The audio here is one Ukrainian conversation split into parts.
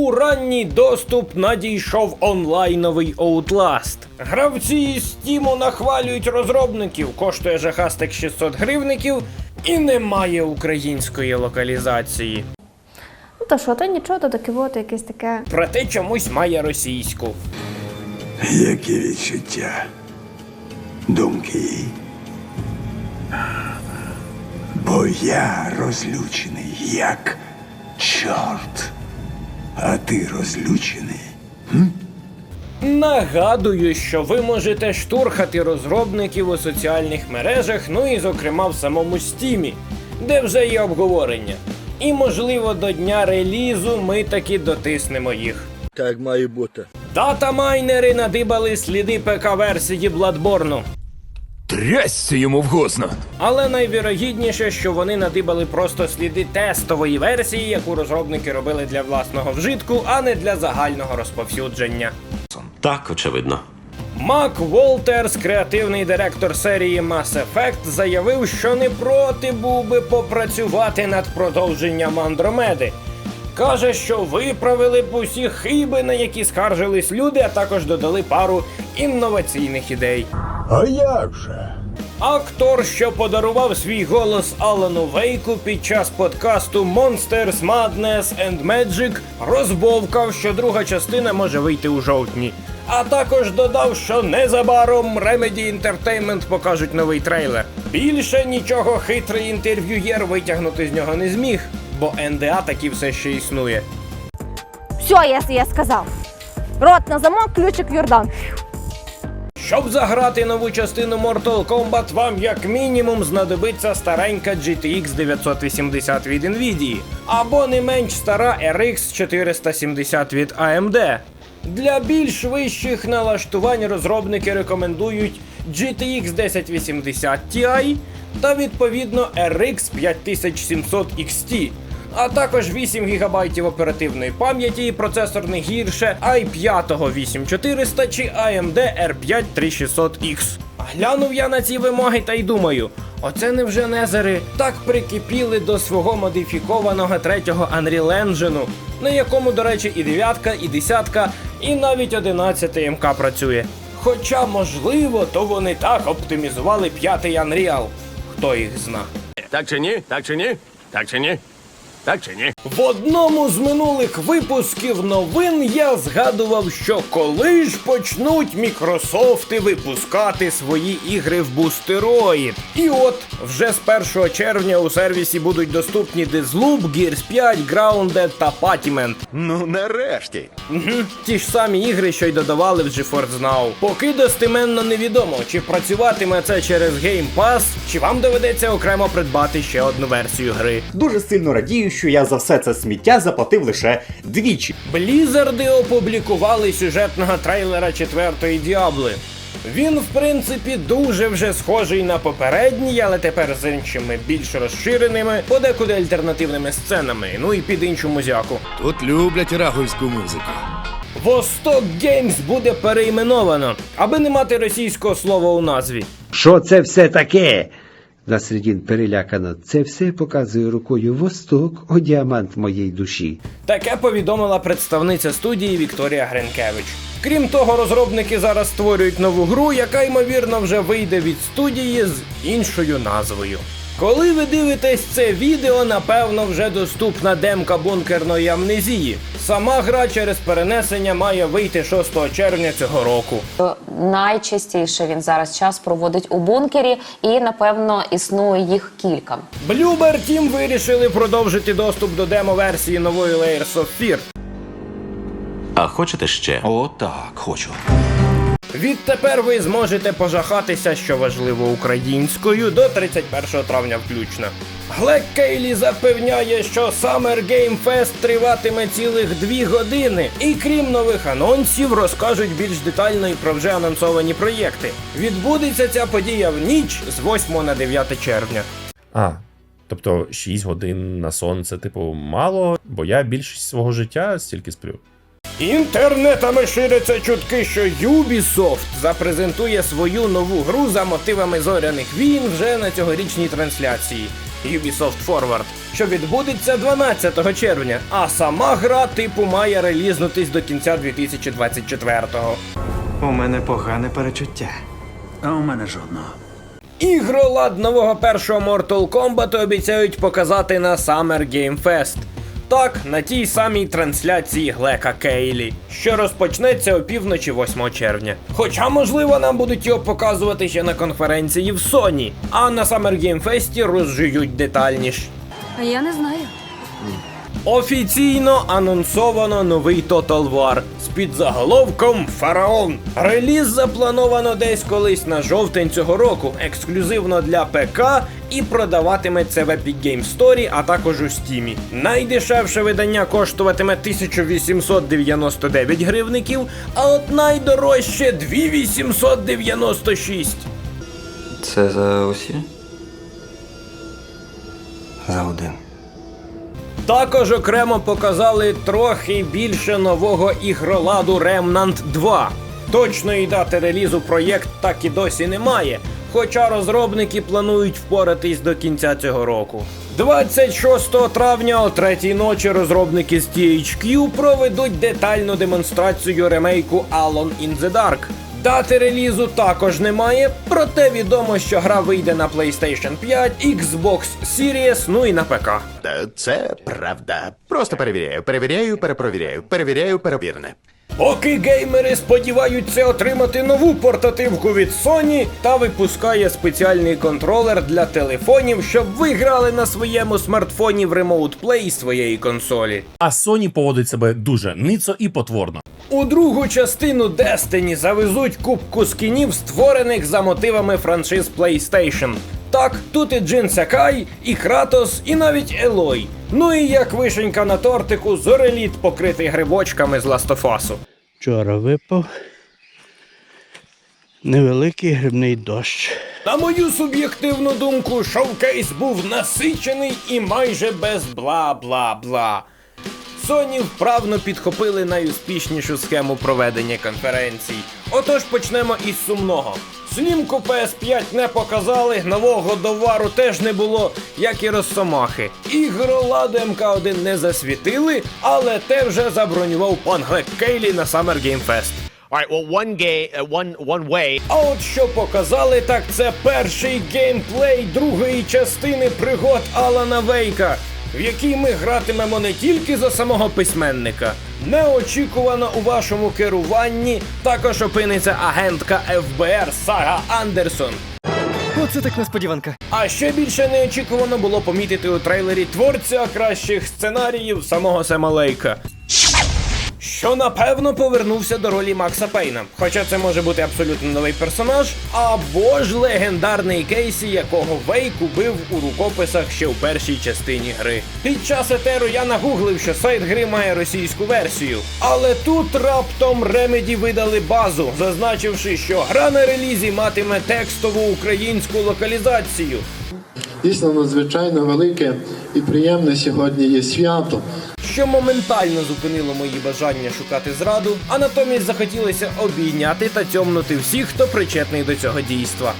У ранній доступ надійшов онлайновий Outlast. Гравці з Steam нахвалюють розробників, коштує жахастик 600 гривників і немає української локалізації. Ну то що, то нічого, то таке вот якесь таке. Проте чомусь має російську. Які відчуття? Думки. Бо я розлючений як чорт. А ти розлючений? Нагадую, що ви можете штурхати розробників у соціальних мережах, ну і зокрема в самому Стімі, де вже є обговорення. І можливо до дня релізу ми таки дотиснемо їх. Так має бути. Дата-майнери надибали сліди ПК-версії Bloodborne. Трясся йому вгосно. Але найвірогідніше, що вони надибали просто сліди тестової версії, яку розробники робили для власного вжитку, а не для загального розповсюдження. Так, очевидно. Мак Волтерс, креативний директор серії Mass Effect, заявив, що не проти був би попрацювати над продовженням Андромеди. Каже, що виправили б усі хиби, на які скаржились люди, а також додали пару інноваційних ідей. А як же? Актор, що подарував свій голос Алану Вейку під час подкасту Monsters, Madness and Magic, розбовкав, що друга частина може вийти у жовтні. А також додав, що незабаром Remedy Entertainment покажуть новий трейлер. Більше нічого хитрий інтерв'юєр витягнути з нього не зміг, бо НДА таки все ще існує. Все, я, я сказав. Рот на замок, ключик в Йордан. Щоб заграти нову частину Mortal Kombat, вам як мінімум знадобиться старенька GTX 980 від Nvidia, або не менш стара RX 470 від AMD. Для більш вищих налаштувань розробники рекомендують GTX 1080 Ti та відповідно RX 5700 XT а також 8 ГБ оперативної пам'яті і процесор не гірше i5 8400 чи AMD R5 3600X. Глянув я на ці вимоги та й думаю, оце невже незери так прикипіли до свого модифікованого третього Unreal Engine, на якому, до речі, і дев'ятка, і десятка, і навіть 11 МК працює. Хоча, можливо, то вони так оптимізували п'ятий Unreal. Хто їх зна. Так чи ні? Так чи ні? Так чи ні? Так чи ні? В одному з минулих випусків новин я згадував, що коли ж почнуть Мікрософти випускати свої ігри в бустероїд. І от вже з 1 червня у сервісі будуть доступні Deathloop, Gears 5, Grounded та Patiment. Ну нарешті. Угу. Ті ж самі ігри, що й додавали в GeForce Now. Поки достеменно невідомо, чи працюватиме це через Game Pass, чи вам доведеться окремо придбати ще одну версію гри. Дуже сильно радію, що я за все це сміття заплатив лише двічі. Блізарди опублікували сюжетного трейлера четвертої Діабли. Він, в принципі, дуже вже схожий на попередній, але тепер з іншими більш розширеними, подекуди альтернативними сценами, ну і під іншу музяку. Тут люблять рагульську музику. Восток Геймс буде перейменовано, аби не мати російського слова у назві. Що це все таке? Насредін перелякано. Це все показує рукою восток, о діамант моєї душі. Таке повідомила представниця студії Вікторія Гринкевич. Крім того, розробники зараз створюють нову гру, яка ймовірно вже вийде від студії з іншою назвою. Коли ви дивитесь це відео, напевно, вже доступна демка бункерної амнезії. Сама гра через перенесення має вийти 6 червня цього року. Найчастіше він зараз час проводить у бункері, і напевно існує їх кілька. Блюбер Тім вирішили продовжити доступ до демо-версії нової Layers of Fear. А хочете ще? О, так, хочу. Відтепер ви зможете пожахатися, що важливо українською, до 31 травня включно. Глек Кейлі запевняє, що Summer Game Fest триватиме цілих дві години, і крім нових анонсів, розкажуть більш детально і про вже анонсовані проєкти. Відбудеться ця подія в ніч з 8 на 9 червня. А, тобто 6 годин на сон це, типу, мало, бо я більшість свого життя стільки сплю. Інтернетами ширяться чутки, що Ubisoft запрезентує свою нову гру за мотивами зоряних війн вже на цьогорічній трансляції Ubisoft Forward, що відбудеться 12 червня, а сама гра типу має релізнутись до кінця 2024-го. У мене погане перечуття. а у мене жодного. Ігролад нового першого Mortal Kombat обіцяють показати на Summer Game Fest. Так, на тій самій трансляції Глека Кейлі, що розпочнеться опівночі 8 червня. Хоча, можливо, нам будуть його показувати ще на конференції в Sony, а на Summer Game Fest розжують детальніше. А я не знаю. Офіційно анонсовано новий Total War з підзаголовком Фараон. Реліз заплановано десь колись на жовтень цього року, ексклюзивно для ПК і продаватиметься в Epic Game Store, а також у Steam. Найдешевше видання коштуватиме 1899 гривників, а от найдорожче 2896. Це за усі? За один. Також окремо показали трохи більше нового ігроладу Remnant 2. Точної дати релізу проєкт так і досі немає, хоча розробники планують впоратись до кінця цього року. 26 травня о третій ночі розробники з THQ проведуть детальну демонстрацію ремейку Alone in the Dark. Дати релізу також немає, проте відомо, що гра вийде на PlayStation 5, Xbox Series, ну і на ПК. Це правда. Просто перевіряю, перевіряю, перепровіряю, перевіряю, перевірене. Поки геймери сподіваються отримати нову портативку від Sony та випускає спеціальний контролер для телефонів, щоб ви грали на своєму смартфоні в Remote Play своєї консолі. А Sony поводить себе дуже ницо і потворно. У другу частину Destiny завезуть кубку скінів, створених за мотивами франшиз PlayStation. Так, тут і Джин Сакай, і Кратос, і навіть Елой. Ну і як вишенька на тортику, зореліт, покритий грибочками з Ластофасу. Вчора випав невеликий грибний дощ. На мою суб'єктивну думку, шоукейс був насичений і майже без бла-бла-бла. Sony вправно підхопили найуспішнішу схему проведення конференцій. Отож почнемо із сумного. Слімку PS5 не показали, нового товару теж не було, як і Росомахи. Ігроладу МК1 не засвітили, але те вже забронював пан Глек Кейлі на Summer Game Fest. А от що показали, так це перший геймплей другої частини пригод Алана Вейка, в якій ми гратимемо не тільки за самого письменника. Неочікувано у вашому керуванні також опиниться агентка ФБР Сара Андерсон. Оце так несподіванка. А ще більше неочікувано було помітити у трейлері творця кращих сценаріїв самого Сема Лейка. Що напевно повернувся до ролі Макса Пейна. Хоча це може бути абсолютно новий персонаж, або ж легендарний Кейсі, якого Вейк убив у рукописах ще в першій частині гри. Під час етеру я нагуглив, що сайт гри має російську версію. Але тут раптом Remedy видали базу, зазначивши, що гра на релізі матиме текстову українську локалізацію. Дійсно надзвичайно велике і приємне сьогодні є свято. Що моментально зупинило мої бажання шукати зраду, а натомість захотілося обійняти та цьомнути всіх, хто причетний до цього дійства.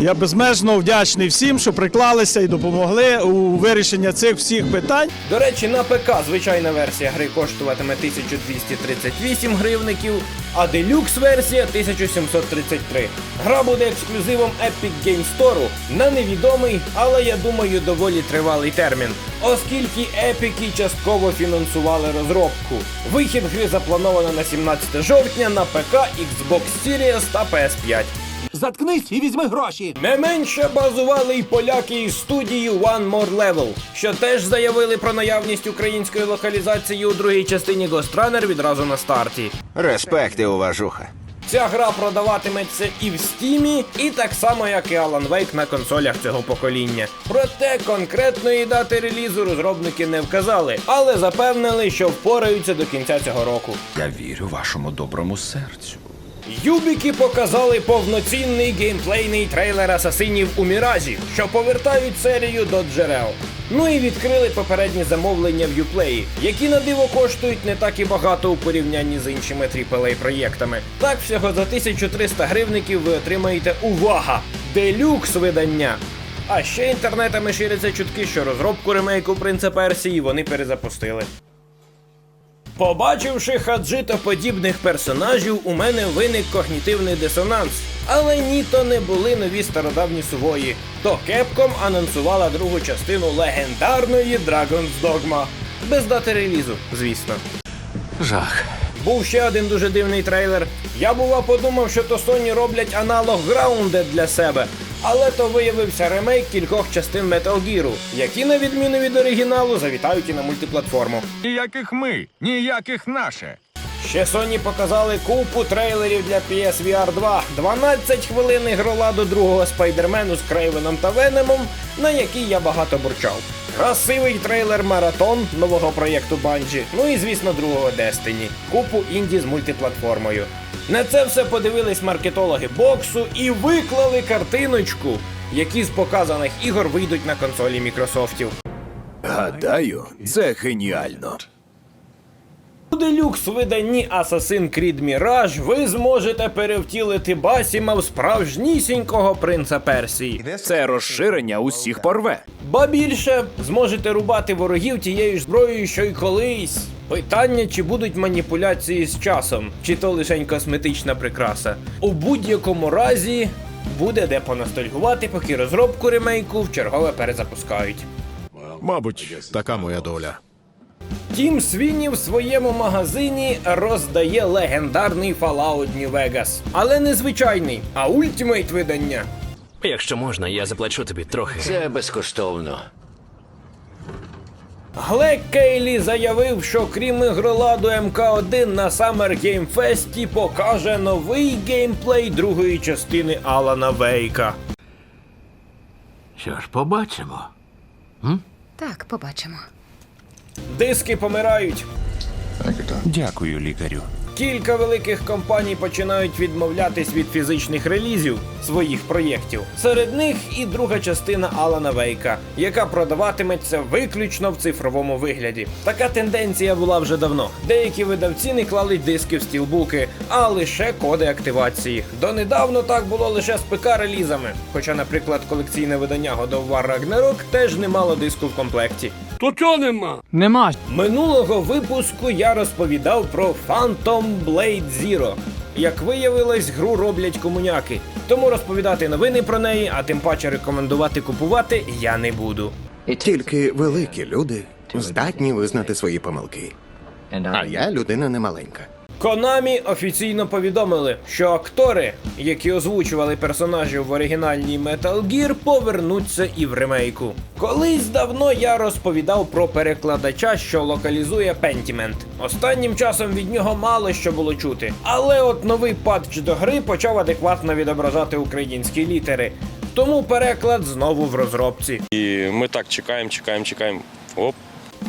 Я безмежно вдячний всім, що приклалися і допомогли у вирішенні цих всіх питань. До речі, на ПК звичайна версія гри коштуватиме 1238 гривників, а делюкс версія 1733. Гра буде ексклюзивом Epic Game Store на невідомий, але я думаю, доволі тривалий термін, оскільки епіки частково фінансували розробку. Вихід гри заплановано на 17 жовтня на ПК, Xbox Series та PS5. Заткнись і візьми гроші. Не менше базували й поляки із студії One More Level, що теж заявили про наявність української локалізації у другій частині Ghost Runner відразу на старті. Респекти, уважуха. Ця гра продаватиметься і в стімі, і так само, як і Alan Wake на консолях цього покоління. Проте конкретної дати релізу розробники не вказали, але запевнили, що впораються до кінця цього року. Я вірю вашому доброму серцю. Юбіки показали повноцінний геймплейний трейлер асасинів у Міражі, що повертають серію до джерел. Ну і відкрили попередні замовлення в Юплеї, які на диво коштують не так і багато у порівнянні з іншими AAA проєктами. Так всього за 1300 гривників ви отримаєте увага! Делюкс видання. А ще інтернетами ширяться чутки, що розробку ремейку Принца Персії вони перезапустили. Побачивши хаджитоподібних персонажів, у мене виник когнітивний дисонанс. Але ні, то не були нові стародавні сувої. То Capcom анонсувала другу частину легендарної Dragon's Dogma. Без дати релізу, звісно. Жах. Був ще один дуже дивний трейлер. Я бува подумав, що то Sony роблять аналог Grounded для себе. Але то виявився ремейк кількох частин Metal Gear, які, на відміну від оригіналу, завітають і на мультиплатформу. Ніяких ми, ніяких наше. Ще Sony показали купу трейлерів для PSVR 2, 12 хвилин ігрола до другого спайдермену з Крейвеном та Венемом, на який я багато бурчав. Красивий трейлер маратон нового проєкту Bungie, ну і звісно другого Destiny, купу інді з мультиплатформою. На це все подивились маркетологи боксу і виклали картиночку, які з показаних ігор вийдуть на консолі Мікрософтів. Гадаю, це геніально. У делюкс виданні Assassin's Creed Mirage ви зможете перевтілити Басіма в справжнісінького принца Персії. Це розширення усіх порве. Ба більше зможете рубати ворогів тією ж зброєю, що й колись. Питання, чи будуть маніпуляції з часом, чи то лишень косметична прикраса. У будь-якому разі буде де поностальгувати, поки розробку ремейку в чергове перезапускають. Мабуть, така моя доля. Тім Свіні в своєму магазині роздає легендарний Fallout New Vegas. Але не звичайний, а ультимейт видання. Якщо можна, я заплачу тобі трохи. Це безкоштовно. Глек Кейлі заявив, що крім ігроладу МК1 на Summer Game Fest покаже новий геймплей другої частини Алана Вейка. Що ж, побачимо. Так, побачимо. Диски помирають. Дякую, лікарю. Кілька великих компаній починають відмовлятись від фізичних релізів своїх проєктів. Серед них і друга частина Алана Вейка, яка продаватиметься виключно в цифровому вигляді. Така тенденція була вже давно. Деякі видавці не клали диски в стілбуки, а лише коди активації. Донедавно так було лише з ПК-релізами. Хоча, наприклад, колекційне видання God of War Ragnarok теж не мало диску в комплекті. Нема. Минулого випуску я розповідав про Phantom Blade Zero. Як виявилось, гру роблять комуняки. Тому розповідати новини про неї, а тим паче рекомендувати купувати я не буду. Тільки великі люди здатні визнати свої помилки. А я людина немаленька. Konami офіційно повідомили, що актори, які озвучували персонажів в оригінальній Metal Gear, повернуться і в ремейку. Колись давно я розповідав про перекладача, що локалізує Pentiment. Останнім часом від нього мало що було чути. Але от новий патч до гри почав адекватно відображати українські літери. Тому переклад знову в розробці. І ми так чекаємо, чекаємо, чекаємо. Оп.